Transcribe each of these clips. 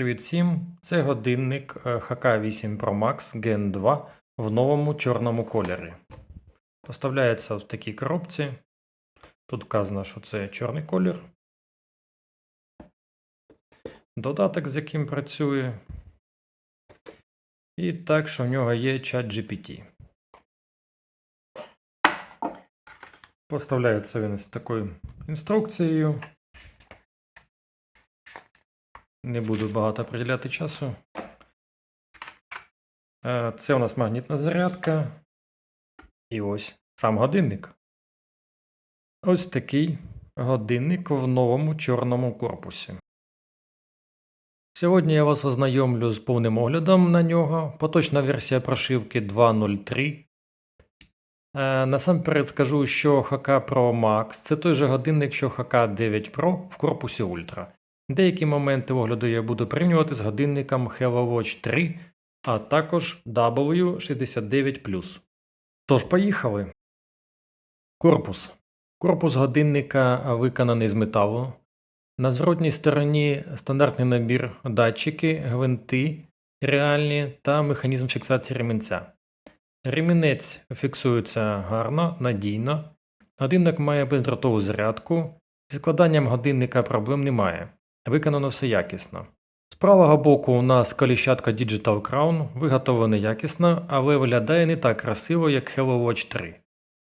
Привіт всім! Це годинник е, HK8 Pro Max Gen 2 в новому чорному кольорі. Поставляється в такій коробці. Тут вказано, що це чорний колір. Додаток, з яким працює. І так, що в нього є чат GPT. Поставляється він з такою інструкцією. Не буду багато приділяти часу. Е, Це у нас магнітна зарядка. І ось сам годинник. Ось такий годинник в новому чорному корпусі. Сьогодні я вас ознайомлю з повним оглядом на нього. Поточна версія прошивки 2.03. Е, Насамперед скажу, що HK Pro Max це той же годинник, що HK 9 Pro в корпусі Ultra. Деякі моменти огляду я буду порівнювати з годинником HelloWatch 3, а також W69. Тож, поїхали. Корпус. Корпус годинника виконаний з металу. На зворотній стороні стандартний набір датчики, гвинти реальні та механізм фіксації ремінця. Ремінець фіксується гарно, надійно. Годинник має бездротову зарядку. Зі складанням годинника проблем немає. Виконано все якісно. З правого боку у нас коліщатка Digital Crown, виготовлене якісно, але виглядає не так красиво, як HelloWatch 3.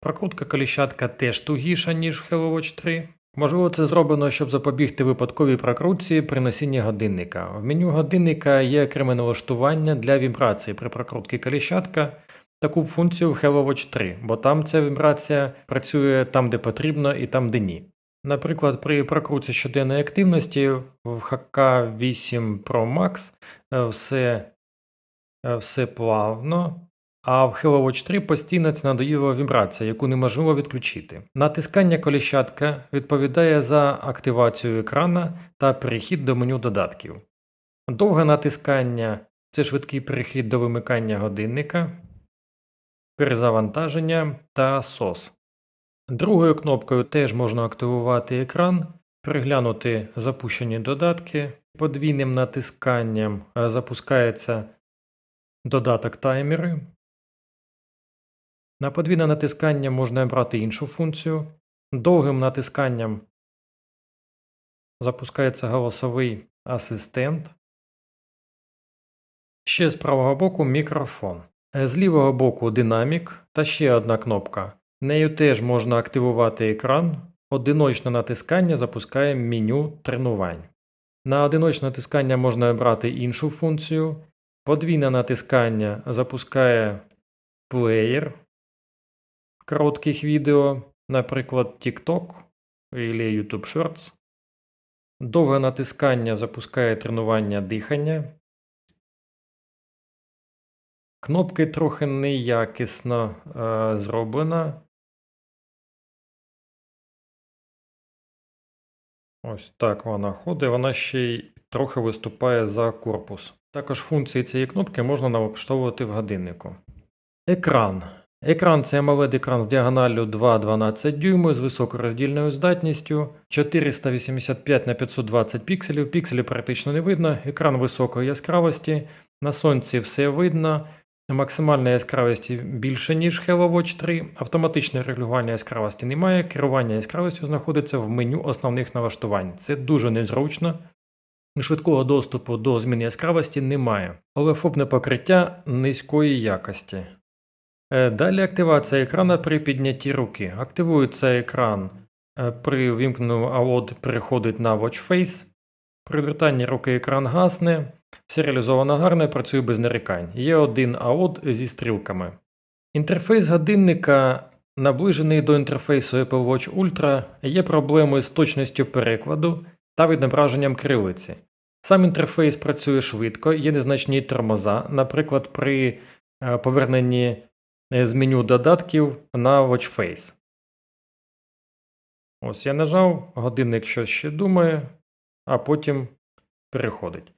Прокрутка коліщатка теж тугіша, ніж в HelloWatch 3. Можливо, це зроблено, щоб запобігти випадковій прокрутці при носінні годинника. В меню годинника є окреме налаштування для вібрації при прокрутці коліщатка. Таку функцію в HelloWatch 3, бо там ця вібрація працює там, де потрібно, і там, де ні. Наприклад, при прокрутці щоденної активності в HK8 Pro Max е, все, е, все плавно, а в HelloWatch 3 постійно це надоїлива вібрація, яку неможливо відключити. Натискання коліщатка відповідає за активацію екрана та перехід до меню додатків. Довге натискання це швидкий перехід до вимикання годинника, перезавантаження та SOS. Другою кнопкою теж можна активувати екран, переглянути запущені додатки. Подвійним натисканням е, запускається додаток таймери. На подвійне натискання можна обрати іншу функцію. Довгим натисканням запускається голосовий асистент. Ще з правого боку мікрофон. Е, З лівого боку динамік та ще одна кнопка. Нею теж можна активувати екран. Одиночне натискання запускає меню тренувань. На одиночне натискання можна обрати іншу функцію. Подвійне натискання запускає плеєр коротких відео, наприклад, TikTok або YouTube Shorts. Довге натискання запускає тренування дихання. Кнопки трохи неякісно е, зроблена. Ось так вона ходить, вона ще й трохи виступає за корпус. Також функції цієї кнопки можна налаштовувати в годиннику. Екран. Екран це amoled екран з діагоналлю 2,12 дюйми з високороздільною здатністю 485 на 520 пікселів. Пікселів практично не видно. Екран високої яскравості. На сонці все видно. Максимальна яскравості більше, ніж HelloWatch 3. Автоматичне регулювання яскравості немає. Керування яскравістю знаходиться в меню основних налаштувань. Це дуже незручно. Швидкого доступу до зміни яскравості немає. Олефобне покриття низької якості. Е, Далі активація екрана при піднятті руки. Активується екран е, при вімкненому AOD переходить на Watch Face. При вертанні руки екран гасне. Все реалізовано гарно, і працює без нарікань. Є один AOD зі стрілками. Інтерфейс годинника наближений до інтерфейсу Apple Watch Ultra, є проблеми з точністю перекладу та відображенням кирилиці. Сам інтерфейс працює швидко, є незначні тормоза, наприклад, при е, поверненні е, з меню додатків на Watch Face. Ось я нажав, годинник щось ще думає, а потім переходить.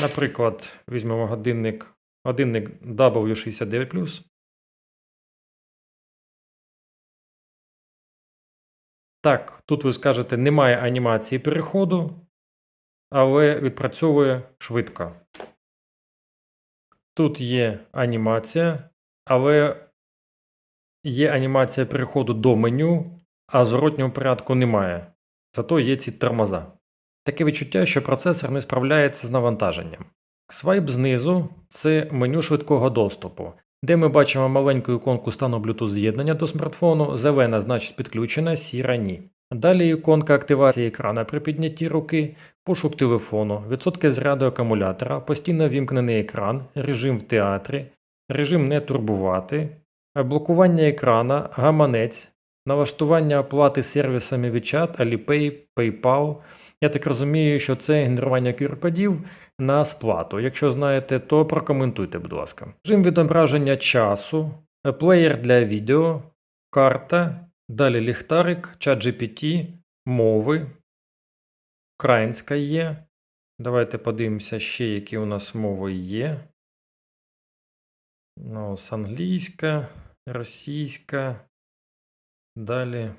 Наприклад, візьмемо годинник, годинник W69. Так, тут ви скажете, немає анімації переходу. але відпрацьовує швидко. Тут є анімація, але є анімація переходу до меню, а зворотнього порядку немає. Зато є ці тормоза. Таке відчуття, що процесор не справляється з навантаженням. Свайп знизу це меню швидкого доступу, де ми бачимо маленьку іконку стану Bluetooth з'єднання до смартфону, зелена значить підключена, сіра ні. Далі іконка активації екрана при піднятті руки, пошук телефону, відсотки заряду акумулятора, постійно вімкнений екран, режим в театрі, режим не турбувати, блокування екрана, гаманець, налаштування оплати сервісами WeChat, Alipay, PayPal. Я так розумію, що це генерування QR-кодів на сплату. Якщо знаєте, то прокоментуйте, будь ласка. Режим відображення часу, плеєр для відео, карта, далі ліхтарик, чат GPT, мови. Українська є. Давайте подивимося ще, які у нас мови є. Ну, англійська, російська. Далі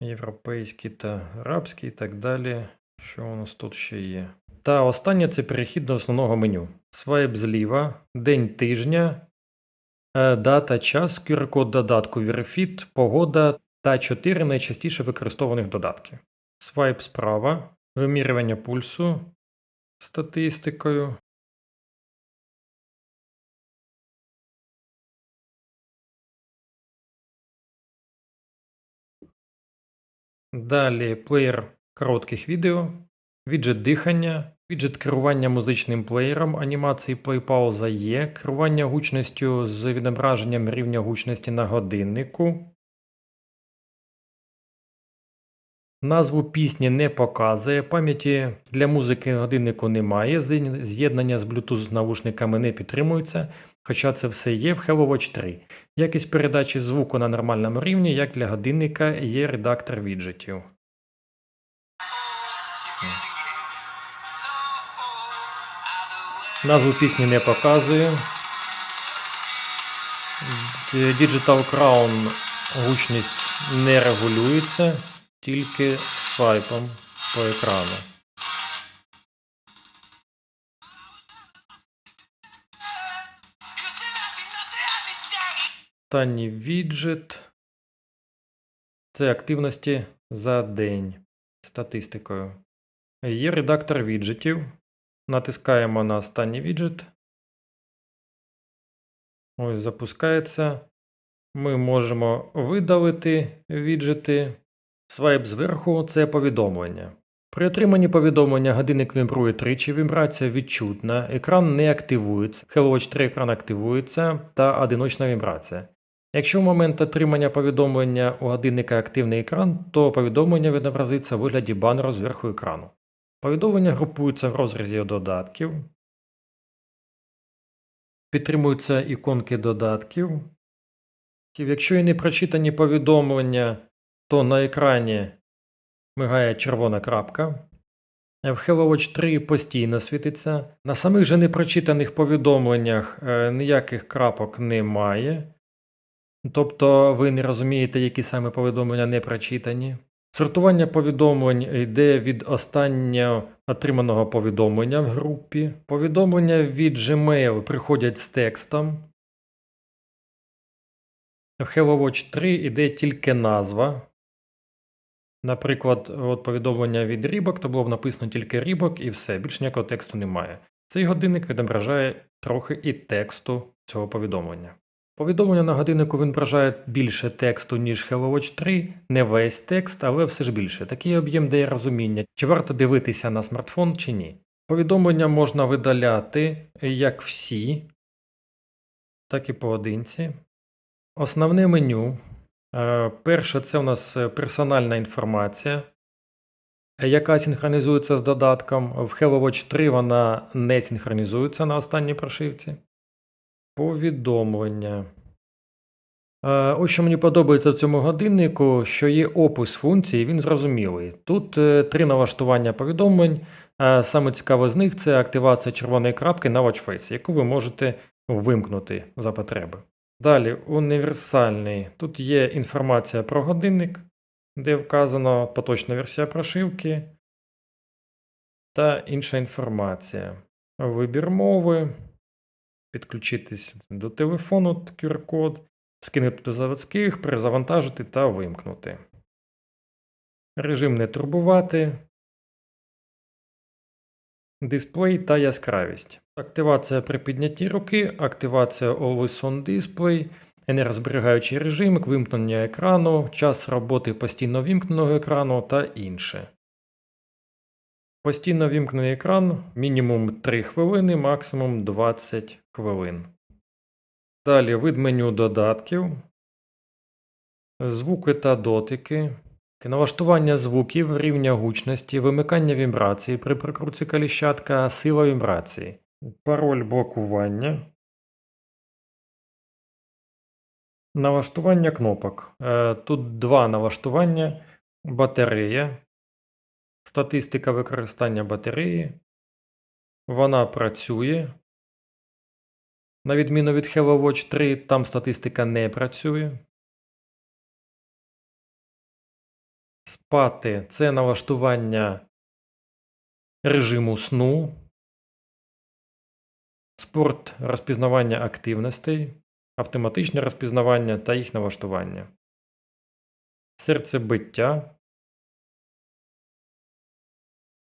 європейський та арабський і так далі. Що у нас тут ще є? Та останнє це перехід до основного меню. Свайп зліва, день тижня, е, дата, час, QR-код додатку Verifit, погода та 4 найчастіше використованих додатки. Свайп справа, вимірювання пульсу статистикою. Далі плеєр коротких відео, віджит дихання, віджит керування музичним плеєром, анімації плей-пауза є, керування гучністю з відображенням рівня гучності на годиннику. Назву пісні не показує, пам'яті для музики годиннику немає, з'єднання- з Bluetooth навушниками не підтримується, хоча це все є в Hello Watch 3. Якість передачі звуку на нормальному рівні, як для годинника, є редактор віджитів. Назву пісні не показує. Digital Crown гучність не регулюється, тільки свайпом по екрану. Останній віджит. Це активності за день статистикою. Є редактор віджитів. Натискаємо на останній віджит. Ось запускається. Ми можемо видалити віджити. Свайп зверху це повідомлення. При отриманні повідомлення годинник вібрує тричі, вібрація відчутна, екран не активується, Hello Watch 3 екран активується та одиночна вібрація. Якщо в момент отримання повідомлення у годинника активний екран, то повідомлення відобразиться в вигляді банеру зверху екрану. Повідомлення групуються в розрізі додатків. Підтримуються іконки додатків. Якщо і не прочитані повідомлення, то на екрані мигає червона крапка. В Hello Watch 3 постійно світиться. На самих же непрочитаних повідомленнях е, ніяких крапок немає. Тобто ви не розумієте, які саме повідомлення не прочитані. Сортування повідомлень йде від останнього отриманого повідомлення в групі. Повідомлення від Gmail приходять з текстом. В Hello Watch 3 йде тільки назва. Наприклад, от повідомлення від Reebok, то було б написано тільки Reebok і все, більш ніякого тексту немає. Цей годинник відображає трохи і тексту цього повідомлення. Повідомлення на годиннику відображає більше тексту, ніж Hello Watch 3, не весь текст, але все ж більше. Такий об'єм дає розуміння, чи варто дивитися на смартфон чи ні. Повідомлення можна видаляти як всі, так і поодинці. Основне меню. Е, Перше, це у нас е, персональна інформація, яка синхронізується з додатком. В Hello Watch 3 вона не синхронізується на останній прошивці. Повідомлення. Е, Ось що мені подобається в цьому годиннику, що є опис функцій, він зрозумілий. Тут е, три налаштування повідомлень. Саме цікаве з них це активація червоної крапки на Watch Face, яку ви можете вимкнути за потреби. Далі, універсальний. Тут є інформація про годинник, де вказано поточна версія прошивки, та інша інформація. Вибір мови, підключитись до телефону QR-код, скинути до заводських, перезавантажити та вимкнути. Режим не турбувати. Дисплей та яскравість. Активація при піднятті руки, активація Always On Display, енергозберігаючий режим, вимкнення екрану, час роботи постійно вімкненого екрану та інше. Постійно вімкнений екран мінімум 3 хвилини, максимум 20 хвилин. Далі вид меню додатків, звуки та дотики, налаштування звуків, рівня гучності, вимикання вібрації при прикрутці коліщатка, сила вібрації, пароль блокування, налаштування кнопок. Е, Тут два налаштування, батарея, статистика використання батареї. Вона працює. На відміну від Hello Watch 3, там статистика не працює. Спати це налаштування режиму сну. Спорт розпізнавання активностей, автоматичне розпізнавання та їх налаштування. Серцебиття.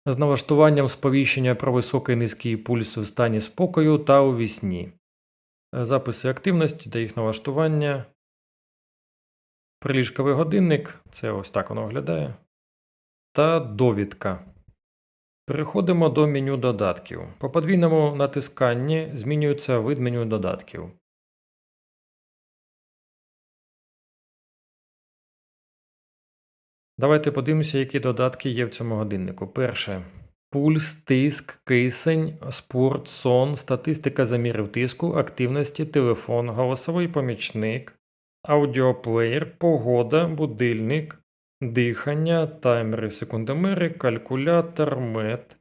З налаштуванням сповіщення про високий низький пульс в стані спокою та у вісні. Записи активності та їх налаштування. Приліжковий годинник, це ось так воно виглядає. Та довідка. Переходимо до меню додатків. По подвійному натисканні змінюється вид меню додатків. Давайте подивимося, які додатки є в цьому годиннику. Перше. Пульс, тиск, кисень, спорт, сон, статистика замірів тиску, активності, телефон, голосовий помічник, аудіоплеєр, погода, будильник, дихання, таймери, секундомери, калькулятор, мет,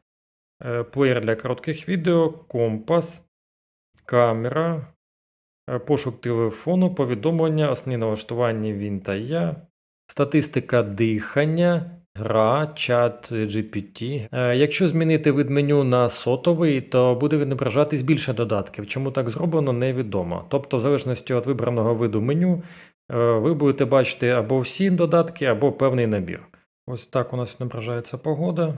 е, плеєр для коротких відео, компас, камера, е, пошук телефону, повідомлення, основні налаштування він та я, статистика дихання. Гра, чат GPT. Е, Якщо змінити вид меню на сотовий, то буде відображатись більше додатків. Чому так зроблено, невідомо. Тобто, в залежності від вибраного виду меню, ви будете бачити або всі додатки, або певний набір. Ось так у нас відображається погода.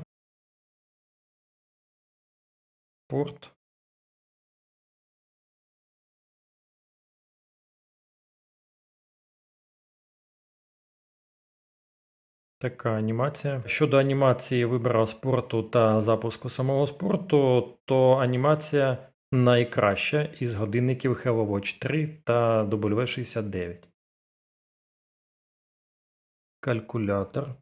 Порт. Така анімація. Щодо анімації вибору спорту та запуску самого спорту, то анімація найкраща із годинників Hello Watch 3 та W69. Калькулятор.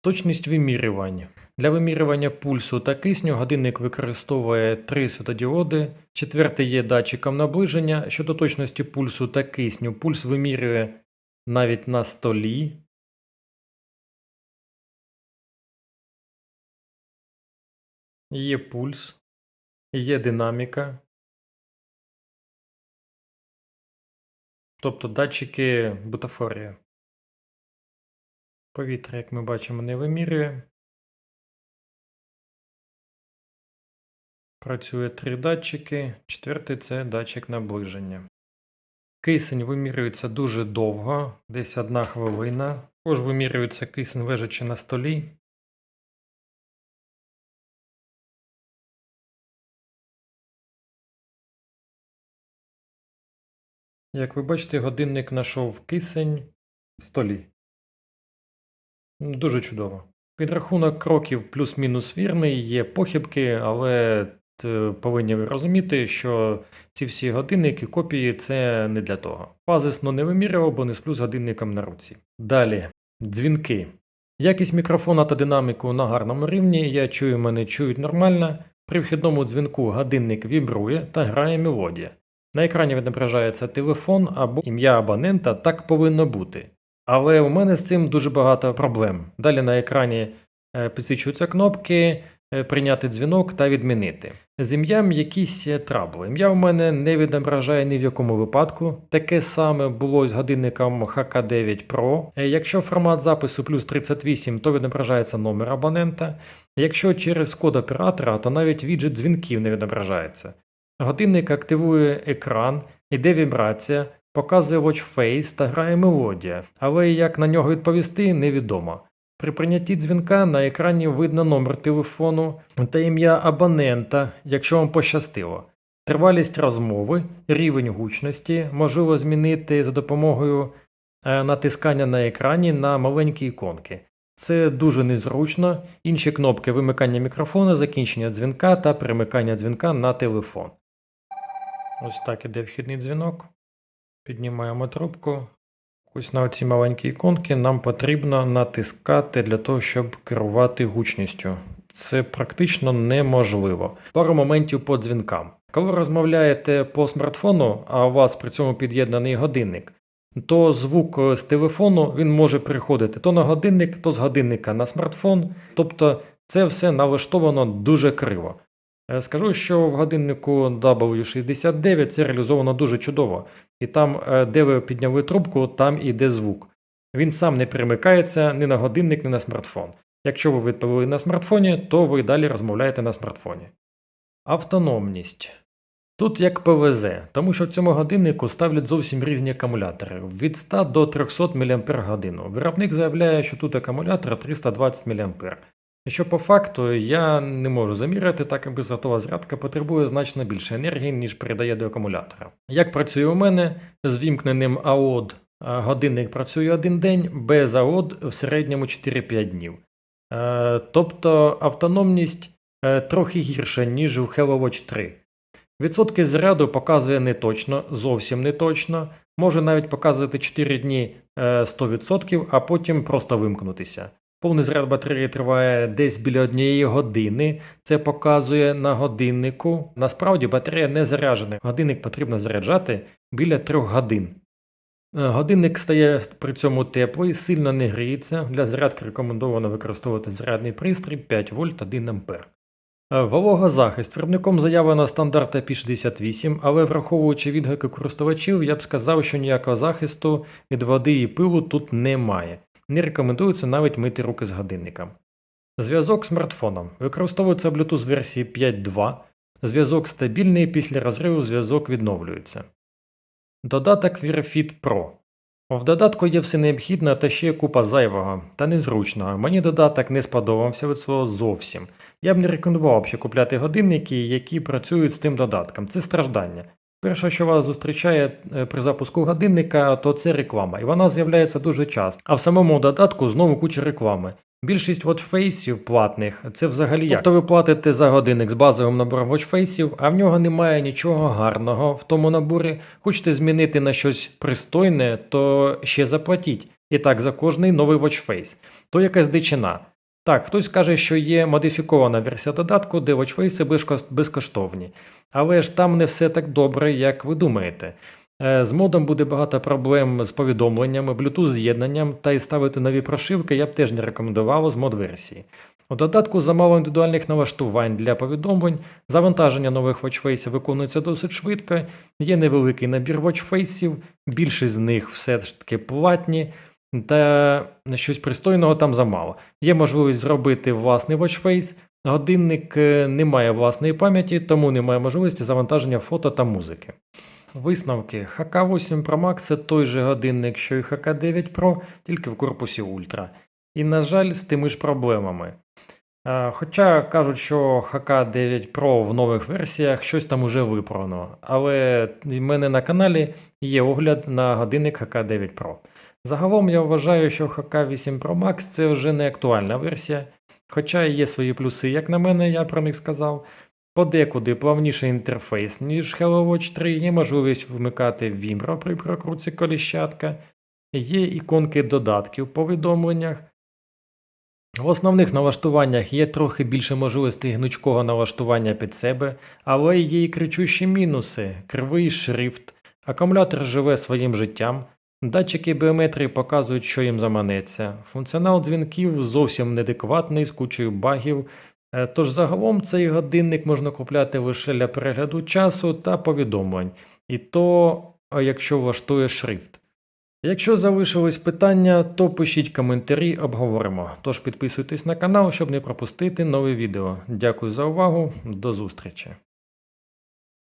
Точність вимірювань. Для вимірювання пульсу та кисню годинник використовує три світодіоди. Четвертий є датчиком наближення. Щодо точності пульсу та кисню, пульс вимірює навіть на столі. Є пульс, є динаміка. Тобто датчики бутафорія. Повітря, як ми бачимо, не вимірює. Працює три датчики. Четвертий це датчик наближення. Кисень вимірюється дуже довго, десь одна хвилина. Також вимірюється кисень лежачи на столі. Як ви бачите, годинник знайшов кисень в столі. Дуже чудово. Підрахунок кроків плюс-мінус вірний, є похибки, але повинні ви розуміти, що ці всі годинники, копії це не для того. Фазисно не вимірював, бо не сплю з годинником на руці. Далі, дзвінки. Якість мікрофона та динаміку на гарному рівні. Я чую, мене чують нормально. При вхідному дзвінку годинник вібрує та грає мелодія. На екрані відображається телефон або ім'я абонента, так повинно бути. Але у мене з цим дуже багато проблем. Далі на екрані е, підсвічуються кнопки, е, прийняти дзвінок та відмінити. З ім'ям якісь е, трабли. Ім'я в мене не відображає ні в якому випадку. Таке саме було з годинником HK9 Pro. Якщо формат запису плюс 38, то відображається номер абонента. Якщо через код оператора, то навіть віджит дзвінків не відображається. Годинник активує екран, іде вібрація, показує watch face та грає мелодія, але як на нього відповісти, невідомо. При прийнятті дзвінка на екрані видно номер телефону та ім'я абонента, якщо вам пощастило. Тривалість розмови, рівень гучності можливо змінити за допомогою е, натискання на екрані на маленькі іконки. Це дуже незручно. Інші кнопки вимикання мікрофона, закінчення дзвінка та перемикання дзвінка на телефон. Ось так іде вхідний дзвінок. Піднімаємо трубку. Ось на ці маленькі іконки нам потрібно натискати для того, щоб керувати гучністю. Це практично неможливо. Пару моментів по дзвінкам. Коли розмовляєте по смартфону, а у вас при цьому під'єднаний годинник, то звук е, з телефону він може переходити то на годинник, то з годинника на смартфон. Тобто це все налаштовано дуже криво. Е, Скажу, що в годиннику W69 це реалізовано дуже чудово. І там, е, де ви підняли трубку, там іде звук. Він сам не перемикається ні на годинник, ні на смартфон. Якщо ви відповіли на смартфоні, то ви далі розмовляєте на смартфоні. Автономність. Тут як ПВЗ, тому що в цьому годиннику ставлять зовсім різні акумулятори від 100 до 300 мАч. Виробник заявляє, що тут акумулятор 320 мА. Що по факту я не можу заміряти, так як безготова зрядка потребує значно більше енергії, ніж передає до акумулятора. Як працює у мене з вімкненим АОД годинник працює один день, без АОД в середньому 4-5 днів. Е, Тобто автономність е, трохи гірша, ніж у Hello Watch 3. Відсотки заряду показує не точно, зовсім не точно. Може навіть показувати 4 дні е, 100%, а потім просто вимкнутися. Повний заряд батареї триває десь біля однієї години. Це показує на годиннику. Насправді батарея не заряджена. Годинник потрібно заряджати біля 3 годин. Е, Годинник стає при цьому теплий, сильно не гріється. Для зарядки рекомендовано використовувати зарядний пристрій 5 вольт 1 ампер. Е, Вологозахист. Виробником заявлено стандарт IP68, але враховуючи відгуки користувачів, я б сказав, що ніякого захисту від води і пилу тут немає. Не рекомендується навіть мити руки з годинником. Зв'язок з смартфоном. Використовується Bluetooth версії 5.2. Зв'язок стабільний, після розриву зв'язок відновлюється. Додаток VeriFit Pro. В додатку є все необхідне та ще купа зайвого та незручного. Мені додаток не сподобався від свого зовсім. Я б не рекомендував ще купляти годинники, які працюють з тим додатком. Це страждання. Перше, що вас зустрічає е, при запуску годинника, то це реклама, і вона з'являється дуже часто. А в самому додатку знову куча реклами. Більшість watchface'ів платних це взагалі як? Тобто ви платите за годинник з базовим набором watchface'ів, а в нього немає нічого гарного в тому наборі. Хочете змінити на щось пристойне, то ще заплатіть. І так за кожний новий watchface. То якась дичина. Так, хтось каже, що є модифікована версія додатку, де watchface безкоштовні. Але ж там не все так добре, як ви думаєте. Е, З модом буде багато проблем з повідомленнями, Bluetooth з'єднанням, та й ставити нові прошивки я б теж не рекомендував з мод версії. У додатку замало індивідуальних налаштувань для повідомлень, завантаження нових watchfaceів виконується досить швидко, є невеликий набір watchfaceів, більшість з них все ж таки платні, та щось пристойного там замало. Є можливість зробити власний watchface, годинник е, не має власної пам'яті, тому немає можливості завантаження фото та музики. Висновки. HK8 Pro Max це той же годинник, що і HK9 Pro, тільки в корпусі Ultra. І, на жаль, з тими ж проблемами. Е, Хоча кажуть, що HK9 Pro в нових версіях щось там уже виправлено. Але в мене на каналі є огляд на годинник HK9 Pro. Загалом я вважаю, що HK8 Pro Max це вже не актуальна версія. Хоча є свої плюси, як на мене, я про них сказав. Подекуди плавніший інтерфейс, ніж Hello Watch 3, є можливість вмикати Vibro при прокрутці коліщатка, є іконки додатків в повідомленнях. В основних налаштуваннях є трохи більше можливостей гнучкого налаштування під себе, але є і кричущі мінуси, кривий шрифт, акумулятор живе своїм життям, датчики біометрії показують, що їм заманеться, функціонал дзвінків зовсім неадекватний з кучою багів, Е, Тож загалом цей годинник можна купляти лише для перегляду часу та повідомлень, і то, якщо влаштує шрифт. Якщо залишились питання, то пишіть коментарі, обговоримо. Тож підписуйтесь на канал, щоб не пропустити нові відео. Дякую за увагу, до зустрічі!